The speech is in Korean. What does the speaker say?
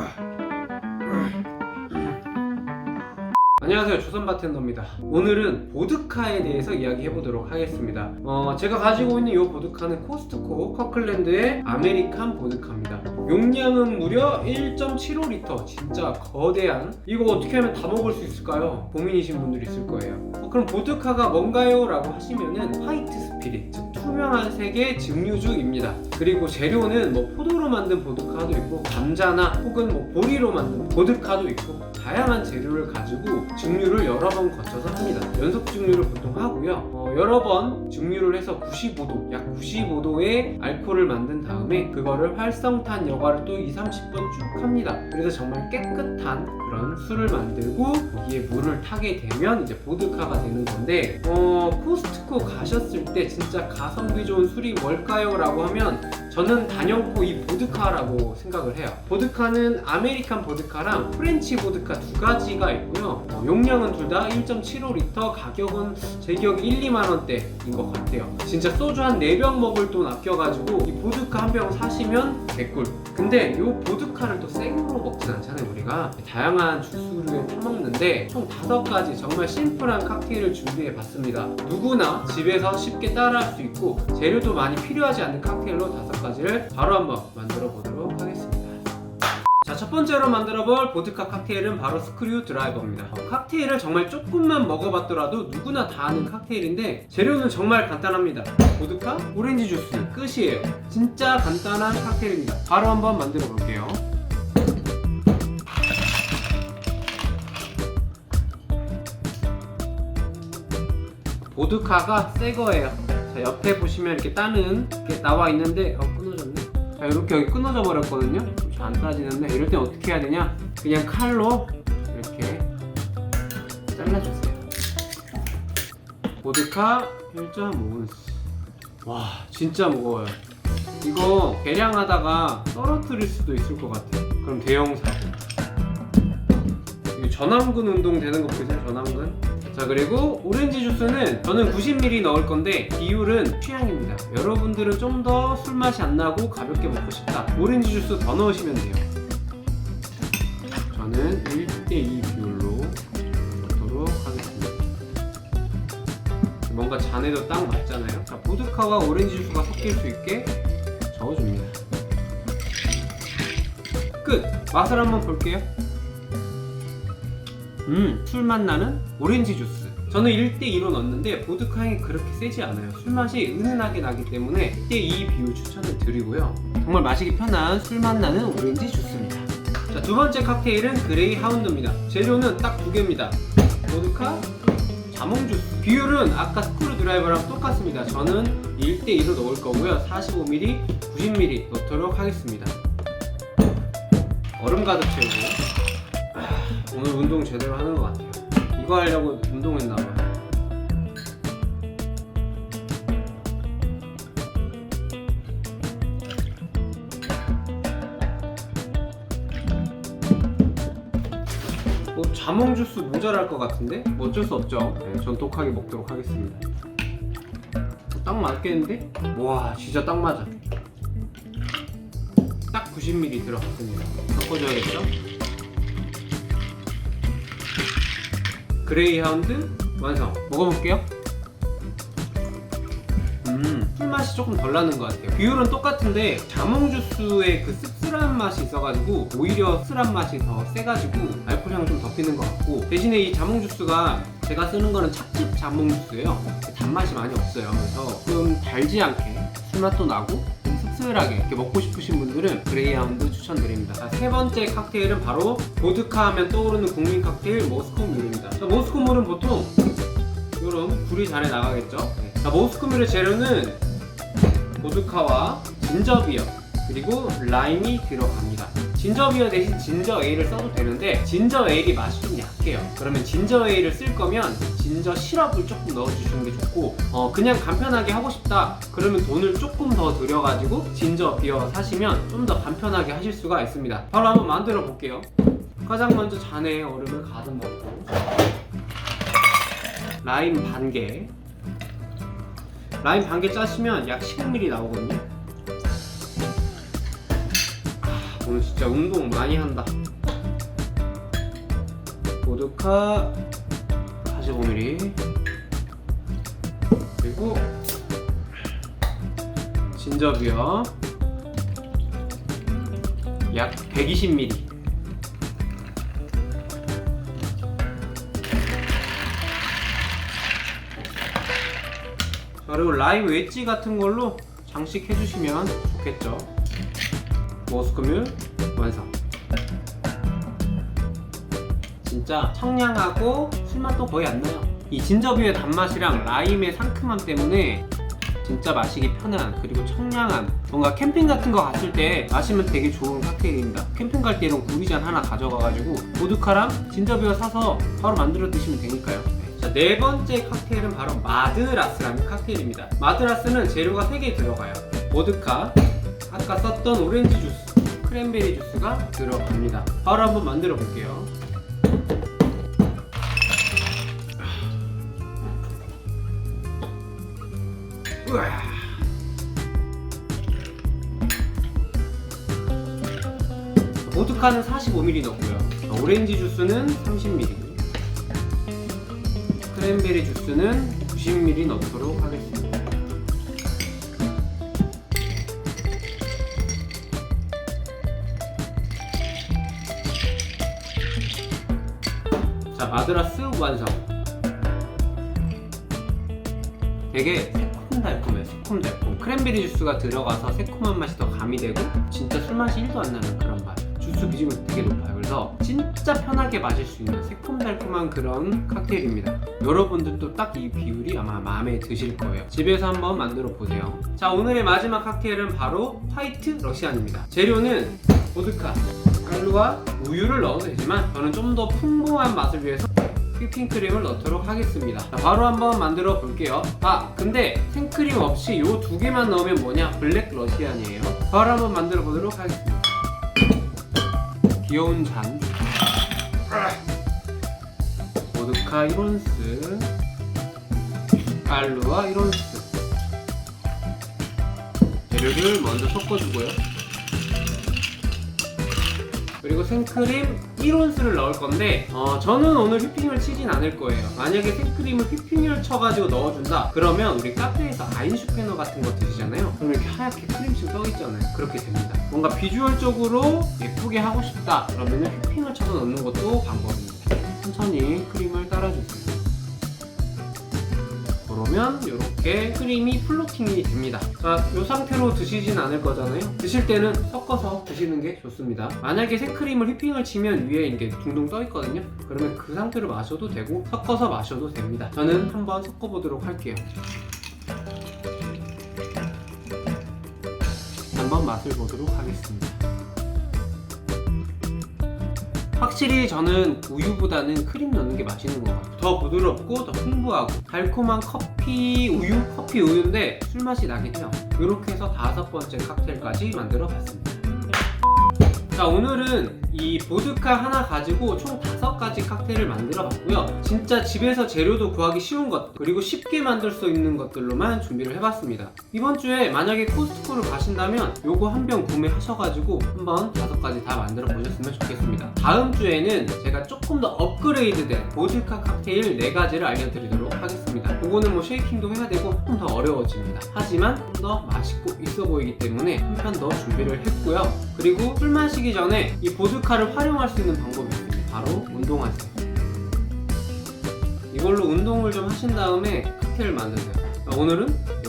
Ugh. 안녕하세요. 조선 바텐더입니다. 오늘은 보드카에 대해서 이야기해 보도록 하겠습니다. 어, 제가 가지고 있는 이 보드카는 코스트코 커클랜드의 아메리칸 보드카입니다. 용량은 무려 1.75리터. 진짜 거대한. 이거 어떻게 하면 다 먹을 수 있을까요? 고민이신 분들 있을 거예요. 어, 그럼 보드카가 뭔가요? 라고 하시면은 화이트 스피릿 즉 투명한 색의 증류주입니다. 그리고 재료는 뭐 포도로 만든 보드카도 있고 감자나 혹은 뭐 보리로 만든 보드카도 있고 다양한 재료를 가지고 증류를 여러 번 거쳐서 합니다. 연속 증류를 보통 하고요. 어, 여러 번 증류를 해서 95도, 약 95도의 알코올을 만든 다음에 그거를 활성탄 여과를 또 2, 30분 쭉 합니다. 그래서 정말 깨끗한 그런 술을 만들고 거기에 물을 타게 되면 이제 보드카가 되는 건데 어, 코스트코 가셨을 때 진짜 가성비 좋은 술이 뭘까요? 라고 하면 저는 단연코 이 보드카라고 생각을 해요. 보드카는 아메리칸 보드카랑 프렌치 보드카 두 가지가 있고요. 어, 용량은 둘 다 1.75리터, 가격은 제 기억에 1, 2만 원대인 것 같아요. 진짜 소주 한 4병 먹을 돈 아껴가지고 이 보드카 한 병 사시면 개꿀. 근데 이 보드카를 또 생으로 먹진 않잖아요, 우리가. 다양한 주스류에 타먹는데 총 다섯 가지 정말 심플한 칵테일을 준비해 봤습니다. 누구나 집에서 쉽게 따라할 수 있고 재료도 많이 필요하지 않는 칵테일로 다섯 가지를 바로 한번 만들어 보도록 하겠습니다. 자, 첫 번째로 만들어 볼 보드카 칵테일은 바로 스크류 드라이버입니다. 어, 칵테일을 정말 조금만 먹어봤더라도 누구나 다 아는 칵테일인데 재료는 정말 간단합니다. 보드카, 오렌지 주스 끝이에요. 진짜 간단한 칵테일입니다. 바로 한번 만들어 볼게요. 보드카가 새 거예요. 자, 옆에 보시면 이렇게 따는 게 나와 있는데 어, 끊어졌네. 자, 이렇게 여기 끊어져 버렸거든요. 잘 안 따지는데 이럴 땐 어떻게 해야 되냐? 그냥 칼로 이렇게 잘라주세요. 보드카 1.5온스. 와, 진짜 무거워요. 이거 계량하다가 떨어뜨릴 수도 있을 것 같아요. 그럼 대형 사고. 이게 전완근 운동 되는 거 보세요, 전완근. 자 그리고 오렌지 주스는 저는 90ml 넣을 건데 비율은 취향입니다. 여러분들은 좀 더 술 맛이 안 나고 가볍게 먹고 싶다. 오렌지 주스 더 넣으시면 돼요. 저는 1대2 비율로 넣도록 하겠습니다. 뭔가 잔에도 딱 맞잖아요. 자 보드카와 오렌지 주스가 섞일 수 있게 저어줍니다. 끝! 맛을 한번 볼게요. 음, 술맛 나는 오렌지 주스. 저는 1대2로 넣었는데 보드카 향이 그렇게 세지 않아요. 술 맛이 은은하게 나기 때문에 1대2 비율 추천을 드리고요. 정말 마시기 편한 술맛 나는 오렌지 주스입니다. 자, 두 번째 칵테일은 그레이 하운드입니다. 재료는 딱 두 개입니다. 보드카, 자몽 주스. 비율은 아까 스크루 드라이버랑 똑같습니다. 저는 1대2로 넣을 거고요. 45ml, 90ml 넣도록 하겠습니다. 얼음 가득 채우고. 아, 오늘 운동 제대로 하는 것 같아요. 이거 하려고 운동했나 봐요. 뭐 자몽 주스 모자랄 것 같은데 뭐 어쩔 수 없죠. 네, 전 독하게 먹도록 하겠습니다. 딱 맞겠는데? 와 진짜 딱 맞아. 딱 90ml 들어갔습니다. 섞어줘야겠죠? 그레이하운드 완성. 먹어볼게요. 음, 술 맛이 조금 덜 나는 것 같아요. 비율은 똑같은데 자몽 주스의 그 씁쓸한 맛이 있어가지고 오히려 씁쓸한 맛이 더 세가지고 알코올 향을 좀 덮이는 것 같고 대신에 이 자몽 주스가 제가 쓰는 거는 찻집 자몽 주스예요. 단맛이 많이 없어요. 그래서 좀 달지 않게 술맛도 나고 좀 씁쓸하게 이렇게 먹고 싶으신 분들은 그레이하운드 추천드립니다. 자, 세 번째 칵테일은 바로 보드카 하면 떠오르는 국민 칵테일 모스코 뮬입니다. 자, 모스코 뮬은 보통 이런 불이 잔에 나가겠죠. 네. 자, 모스코 뮬의 재료는 보드카와 진저비어 그리고 라임이 들어갑니다. 진저비어 대신 진저 에일을 써도 되는데 진저 에일이 맛이 좀 약해요. 그러면 진저 에일을 쓸 거면 진저 시럽을 조금 넣어주시는 게 좋고 어, 그냥 간편하게 하고 싶다 그러면 돈을 조금 더 들여가지고 진저 비어 사시면 좀 더 간편하게 하실 수가 있습니다. 바로 한번 만들어 볼게요. 가장 먼저 잔에 얼음을 가득 넣고 라임 반 개. 라임 반 개 짜시면 약 15ml 나오거든요. 아, 오늘 진짜 운동 많이 한다. 보드카. 45ml 그리고 진저비어. 약 120ml 자, 그리고 라임 웨지 같은 걸로 장식해 주시면 좋겠죠 머스크뮬 완성. 진짜 청량하고 술맛도 거의 안 나요. 이 진저비의 단맛이랑 라임의 상큼함 때문에 진짜 마시기 편한 그리고 청량한 뭔가 캠핑 같은 거 갔을 때 마시면 되게 좋은 칵테일입니다. 캠핑 갈 때 이런 구리잔 하나 가져가가지고 보드카랑 진저비어 사서 바로 만들어 드시면 되니까요. 자, 네 번째 칵테일은 바로 마드라스라는 칵테일입니다. 마드라스는 재료가 3개 들어가요. 보드카 아까 썼던 오렌지 주스 크랜베리 주스가 들어갑니다 바로 한번 만들어 볼게요 우와. 보드카는 45ml 넣고요. 오렌지 주스는 30ml. 크랜베리 주스는 90ml 넣도록 하겠습니다. 마드라스 완성. 되게 새콤달콤해요. 새콤달콤. 크랜베리 주스가 들어가서 새콤한 맛이 더 가미되고 진짜 술 맛이 1도 안 나는 그런 맛. 주스 비중이 되게 높아요. 그래서 진짜 편하게 마실 수 있는 새콤달콤한 그런 칵테일입니다. 여러분들도 딱 이 비율이 아마 마음에 드실 거예요. 집에서 한번 만들어 보세요. 자, 오늘의 마지막 칵테일은 바로 화이트 러시안입니다. 재료는 보드카, 깔루와 우유를 넣어도 되지만 저는 좀 더 풍부한 맛을 위해서 휘핑크림을 넣도록 하겠습니다. 자, 바로 한번 만들어 볼게요. 아, 근데 생크림 없이 이 두 개만 넣으면 뭐냐? 블랙 러시안이에요. 바로 한번 만들어 보도록 하겠습니다. 귀여운 잔. 보드카 1온스. 깔루와 1온스. 재료를 먼저 섞어주고요. 그리고 생크림 1온스를 넣을 건데 어, 저는 오늘 휘핑을 치진 않을 거예요. 만약에 생크림을 휘핑을 쳐가지고 넣어준다 그러면 우리 카페에서 아인슈페너 같은 거 드시잖아요. 그럼 이렇게 하얗게 크림씩 떠있잖아요. 그렇게 됩니다. 뭔가 비주얼적으로 예쁘게 하고 싶다 그러면 휘핑을 쳐서 넣는 것도 방법입니다. 천천히 크림을 따라주세요 그러면 이렇게 크림이 플로팅이 됩니다. 자, 이 상태로 드시진 않을 거잖아요. 드실 때는 섞어서 드시는 게 좋습니다. 만약에 생크림을 휘핑을 치면 위에 이게 둥둥 떠 있거든요. 그러면 그 상태로 마셔도 되고 섞어서 마셔도 됩니다. 저는 한번 섞어보도록 할게요. 한번 맛을 보도록 하겠습니다. 확실히 저는 우유보다는 크림 넣는 게 맛있는 것 같아요. 더 부드럽고 더 풍부하고 달콤한 커피 우유? 커피 우유인데 술 맛이 나긴 해요. 이렇게 해서 다섯 번째 칵테일까지 만들어 봤습니다. 자 오늘은 이 보드카 하나 가지고 총 다섯 가지 칵테일을 만들어 봤고요. 진짜 집에서 재료도 구하기 쉬운 것 그리고 쉽게 만들 수 있는 것들로만 준비를 해봤습니다. 이번 주에 만약에 코스트코를 가신다면 요거 한 병 구매하셔가지고 한번 다섯 가지 다 만들어 보셨으면 좋겠습니다. 다음 주에는 제가 조금 더 업그레이드된 보드카 칵테일 네 가지를 알려드리도록 하겠습니다. 요거는 뭐 쉐이킹도 해야 되고 좀더 어려워집니다. 하지만 좀 더 맛있고 있어 보이기 때문에 한 편 더 준비를 했고요. 그리고 술 마시기 전에 이 보드카를 활용할 수 있는 방법이 있습니다. 바로 운동하세요. 이걸로 운동을 좀 하신 다음에 칵테일 만드세요. 자, 오늘은